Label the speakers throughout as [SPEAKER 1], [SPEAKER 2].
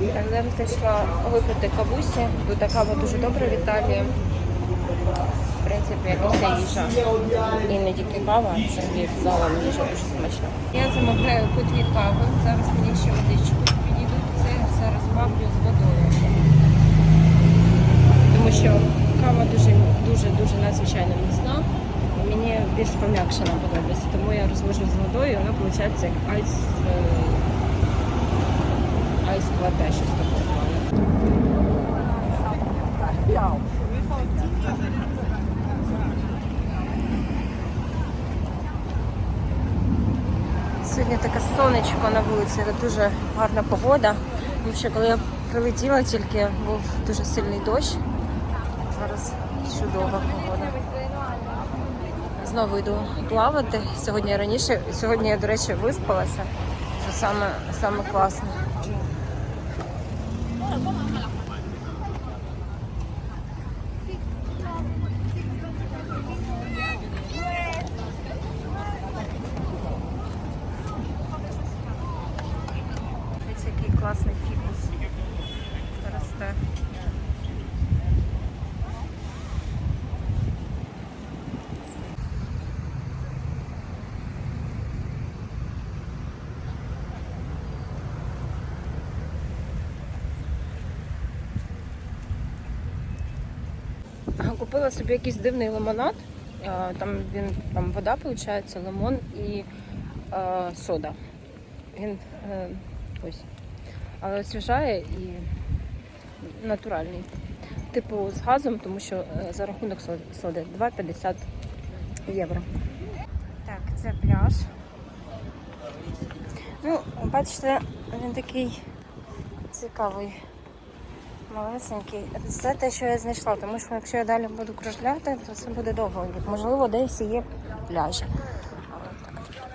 [SPEAKER 1] Зараз зайшла випити кавусі. Тут кава дуже добра в Італії. В принципі, як і вся їжа. І не тільки кава, це і в залом їжа дуже смачна. Я замовляю по дві кави. Зараз мені ще водичку підійдуть. Це я все розбавлю з водою. Тому що кава дуже дуже дуже надзвичайно міцна. Мені більш пом'якшена подобається. Тому я розвожу з водою, вона виходить як айс. Айс лате, щось таке. Сьогодні таке сонечко на вулиці, дуже гарна погода. Тому коли я прилетіла, тільки був дуже сильний дощ. Зараз чудова погода. Знову йду плавати. Сьогодні раніше, сьогодні я, до речі, виспалася. Це саме, саме класне. Купила собі якийсь дивний лимонад. Там він там вода, виходить, лимон і а, сода. Він е, ось. Але освіжає і натуральний. Типу з газом, тому що е, за рахунок соди 2,50 євро. Так, це пляж. Ну, бачите, він такий цікавий, малесенький. Це те, що я знайшла, тому що якщо я далі буду кружляти, то це буде довго. Можливо, десь є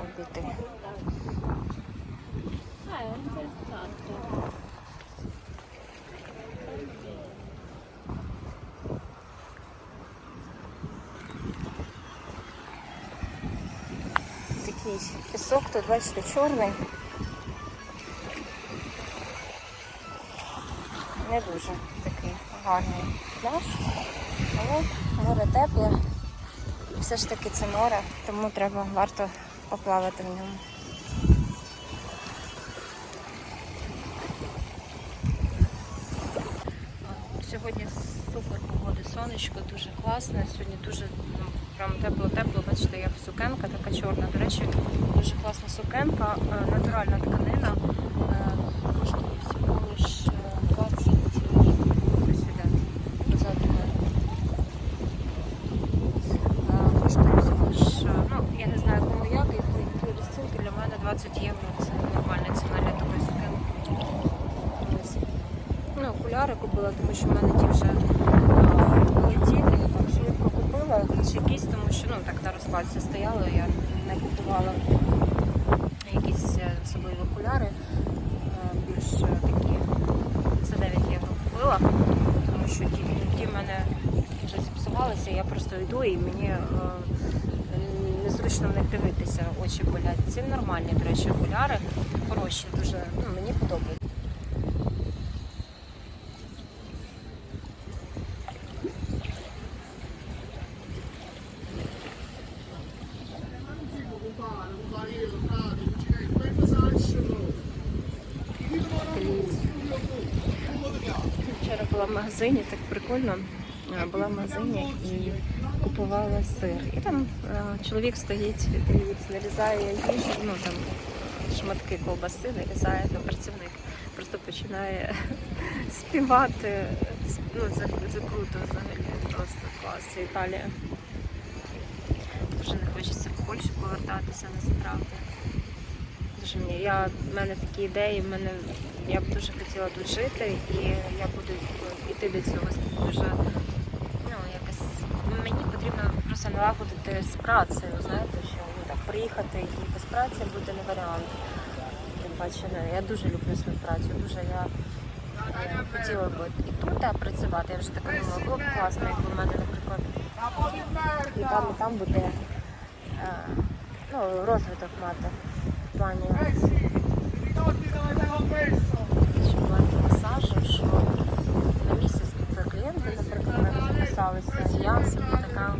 [SPEAKER 1] обійти. Такий пісок, тут бачите, чорний. Не дуже такий гарний пляж. Але море тепле. Все ж таки це море, тому треба варто поплавати в ньому. Сьогодні супер погода, сонечко, дуже класно. Сьогодні дуже ну, прям тепло-тепло. Бачите, я в сукенка така чорна. До речі, дуже класна сукенка, е, натуральна тканина. Е, Коштує всього лиш е, 20 ось сюди, позаду мене. Е, Коштує всього лиш, е, ну, я не знаю, кому як, і і розцінки для мене 20 євро. Це нормальна ціна для такої сукенки. Ось. Ну, окуляри купила, тому що в мене ті вже а, летіли. Я так швидко купила, хоч якісь, тому що ну, так розкладці стояло, я не купувала якісь е, особливі окуляри. е, Більш е, такі за 9 євро купила, тому що ті, ті в мене вже зіпсувалися, я просто йду і мені е, незручно в них дивитися, очі болять. Ці нормальні, до речі, окуляри хороші, дуже ну, мені подобається. Була в магазині, так прикольно. Е, Була в магазині і купувала сир. І там е, чоловік стоїть, нарізає їжу, ну там шматки ковбаси, нарізає там працівник. Просто починає співати. Ну, це, це круто взагалі. Просто клас. Італія. Дуже не хочеться в Польщу повертатися насправді. Мені. Я, в мене такі ідеї, в мене, я б дуже хотіла тут жити і я буду йти до цього дуже, ну, якось, мені потрібно просто налагодити з працею, знаєте, що ну, так, приїхати і без праці буде не варіант. Тим паче, ну, я дуже люблю свою працю, дуже я, я хотіла б і тут а, працювати, я вже так думала, було б класно, якби в мене, наприклад, і там, і там буде е, ну, розвиток мати плані шукати масажу, що на місяць клієнти, наприклад, записалися. Я собі така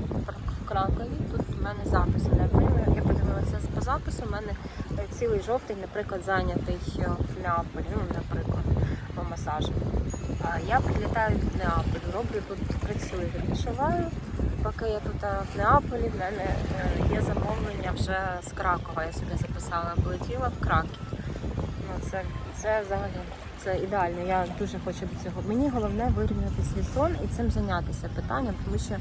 [SPEAKER 1] в Кракові, тут в мене запис не прийме. Я подивилася по запису, у мене е, цілий жовтий, наприклад, зайнятий е, в Неаполі, ну, наприклад, по масажу. Я прилітаю до Неаполю, роблю тут працюю, відпочиваю. Поки я тут е, в Неаполі, в мене е, є замовлення вже з Кракова. Я собі записала, полетіла в Краків. Ну, це, це взагалі це ідеально. Я дуже хочу до цього. Мені головне вирівняти свій сон і цим зайнятися питанням, тому що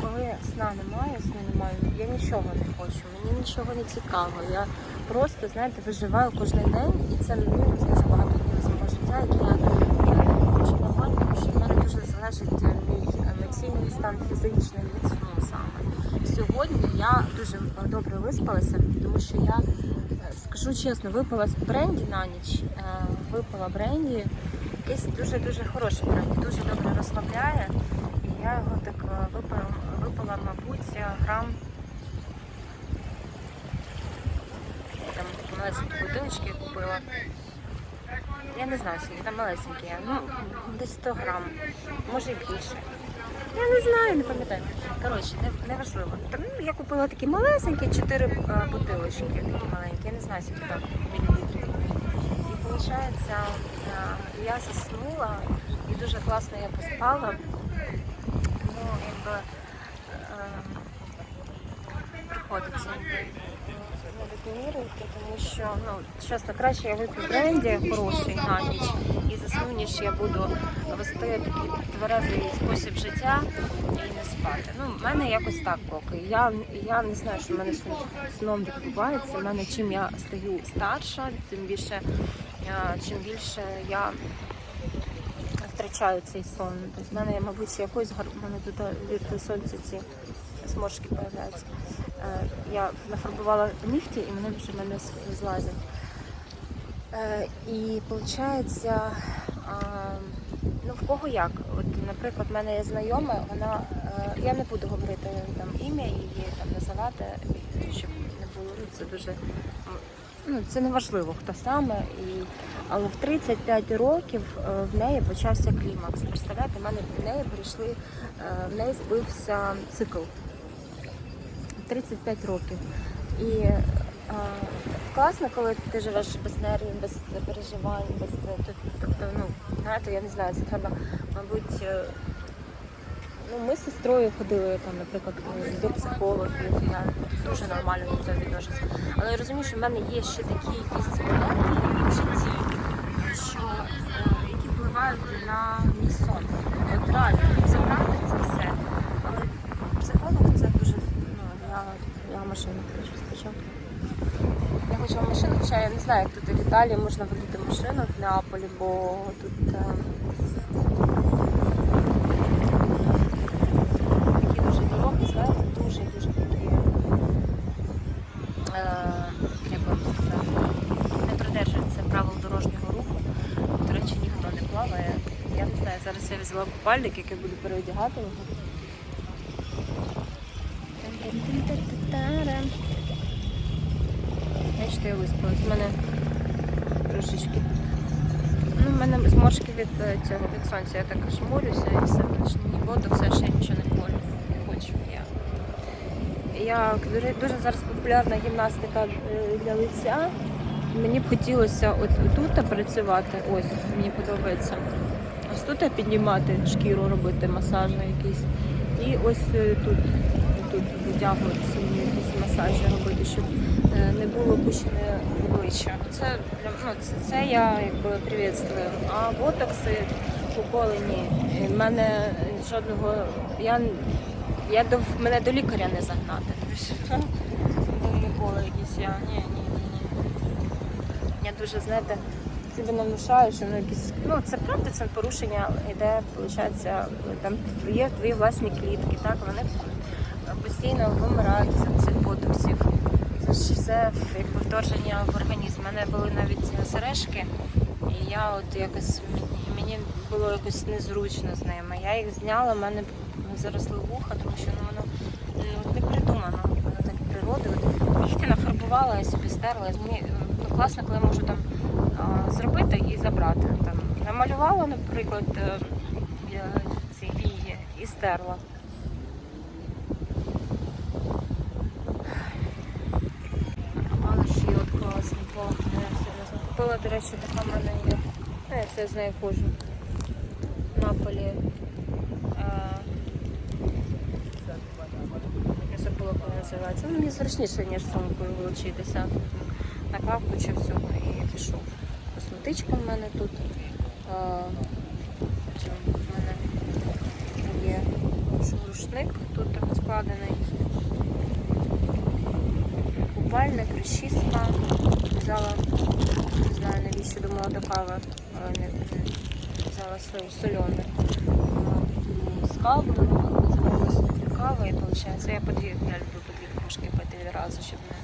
[SPEAKER 1] коли сна немає, сну немає, я нічого не хочу, мені нічого не цікаво. Я просто, знаєте, виживаю кожен день, і це мінус дуже багато днів з життя, які я, хочу нормально, тому що дуже залежить мій емоційний стан фізичний від сну саме. Сьогодні я дуже добре виспалася, тому що я е, скажу чесно, випила бренді на ніч, е, випила бренді, якийсь дуже-дуже хороший бренді, дуже добре розслабляє. І я його так е, випила, випила мабуть, грам там малесенькі бутилочки я купила. Я не знаю, скільки там малесенькі, ну десь 100 грам, може і більше. Я не знаю, не пам'ятаю. Коротше, не, не важливо. Там, ну, я купила такі малесенькі, 4 е, бутилочки, такі маленькі, я не знаю, скільки там мілілітрів. І виходить, е, я заснула і дуже класно я поспала. Ну, якби е, приходиться рекламувати, тому що, ну, чесно, краще я вип'ю бренді хороший на ніч і засну, ніж я буду вести такий тверезий спосіб життя і не спати. Ну, в мене якось так поки. Я, я не знаю, що в мене сном відбувається. В мене чим я стаю старша, тим більше, е, чим більше я втрачаю цей сон. Тобто в мене, мабуть, якось гар- мене тут від сонця ці зморшки появляються. Е, Я нафарбувала нігті і вони вже мене злазять. Е, І виходить, ну в кого як? От, наприклад, в мене є знайома, вона е, я не буду говорити там ім'я її там називати, щоб не було ну, це дуже ну це не важливо, хто саме. І, але в 35 років в неї почався клімакс. Представляєте, в мене в неї прийшли, в неї збився цикл. 35 років. І е, класно, коли ти живеш без нервів, без переживань, без тобто, ну, знаєте, я не знаю, це треба, мабуть. е, Ну, ми з сестрою ходили там, наприклад, до психологів. Я дуже нормально до цього відношуся. Але я розумію, що в мене є ще такі якісь моменти в житті, що е, які впливають на мій сон. От реально забрати це все. Але психолог це дуже. Ну, я, машину хочу спочатку. Я хочу машину, хоча я не знаю, як тут в Італії можна водити машину в Неаполі, бо тут. е, такі дуже дороги, знаєте, дуже-дуже такі, е, як вам сказати, не придержуються правил дорожнього руху. До речі, ніхто не плаває. Я не знаю, зараз я взяла купальник, який буду переодягати його. Бачите, я виспалась. У мене трошечки. Ну, в мене зморшки від е, цього від сонця. Я так жмурюся і все більше ні ботокса, я ще нічого не хочу. Не хочу. Я, я дуже, дуже зараз популярна гімнастика е, для лиця. Мені б хотілося от тут працювати. Ось мені подобається. Ось тут піднімати шкіру, робити масажі якісь. І ось е, тут, тут витягувати масажі робити, щоб е, не було опущене обличчя. Це, ну, це, це я якби привітствую. А ботокси уколені. і в мене жодного. Я, я до, мене до лікаря не загнати. Тобто, Ніколи якісь я. Ні, ні, ні, ні. Я дуже, знаєте, себе не внушаю, що ну якісь. Ну, це правда, це порушення іде, виходить, там є твої власні клітки, так, вони постійно вимирають з цих ботоксів. Це все якби вторження в організм. У мене були навіть сережки, і я от якось мені- було якось незручно з ними. Я їх зняла, в мене заросли вуха, тому що ну, воно ну, не придумано. Воно так природи. От Нігті нафарбувала, я собі стерла. Мені ну, класно, коли можу там а, зробити і забрати. Там намалювала, наприклад, е, я ці вії і стерла. Але ж і от Купила, до речі, така в мене є. Ну, Я це з нею ходжу. Наполі. Я забула, як називається. Ну, мені зручніше, ніж сумкою волочитися. На кавку чи всього і пішов. Косметичка в мене тут. А, в мене є рушник, тут так складений. Купальник, розчіска. Взяла, не знаю навіщо думала до кави, але не, не взяла свою солену. З кавою, зробила собі каву і виходить, я подві, я люблю по дві кружки пити відразу, щоб не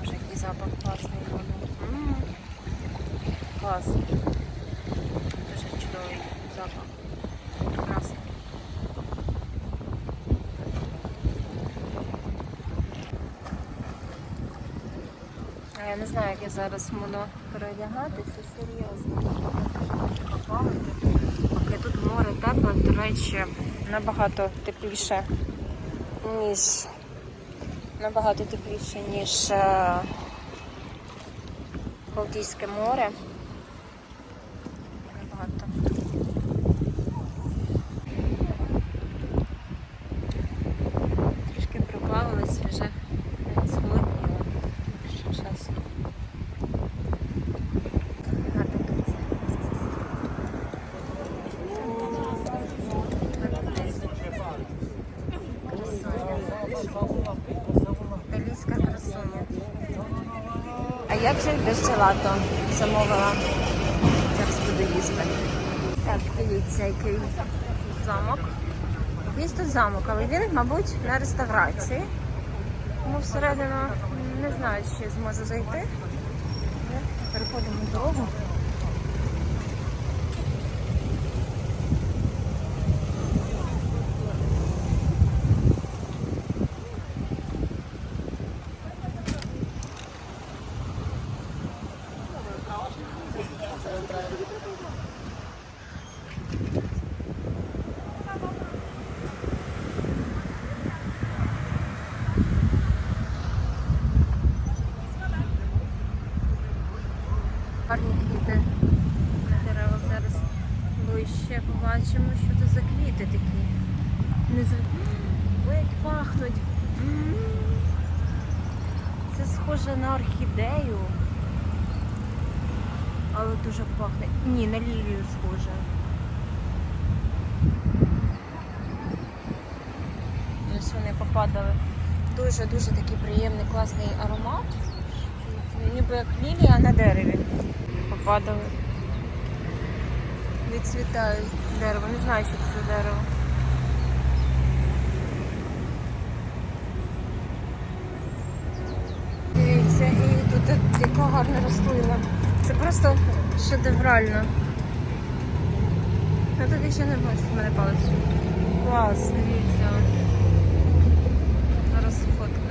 [SPEAKER 1] Боже, який запах класний воно. Клас. Дуже чудовий запах. Прекрасний. А я не знаю, як я зараз буду переодягатися, серйозно. Я тут море тепле, до речі, набагато тепліше, ніж набагато тепліше, ніж е, Балтійське море. Набагато. Трішки проплавилась вже навіть зголодніла, якщо чесно. Гарно тут. Італійська красуня. А як же без лато замовила? Зараз буду їсти. Так, дивіться, який замок. Тут замок, але він, мабуть, на реставрації. Тому всередину не знаю, чи зможу зайти. Переходимо дорогу. Гарні квіти на деревах. Зараз ближче побачимо, що це за квіти такі. Не за... Ой, як пахнуть. М. Це схоже на орхідею. Але дуже пахне. Ні, на лілію схоже. Ось вони попадали. Дуже-дуже такий приємний, класний аромат. Ніби як лілія на дереві. Попадали. Відцвітають дерево. Не знаю, що це дерево. Дивіться, і тут яка гарна рослина. Це просто шедеврально. Я тут ще не бачу, в мене палець. Клас, дивіться. Зараз фотку.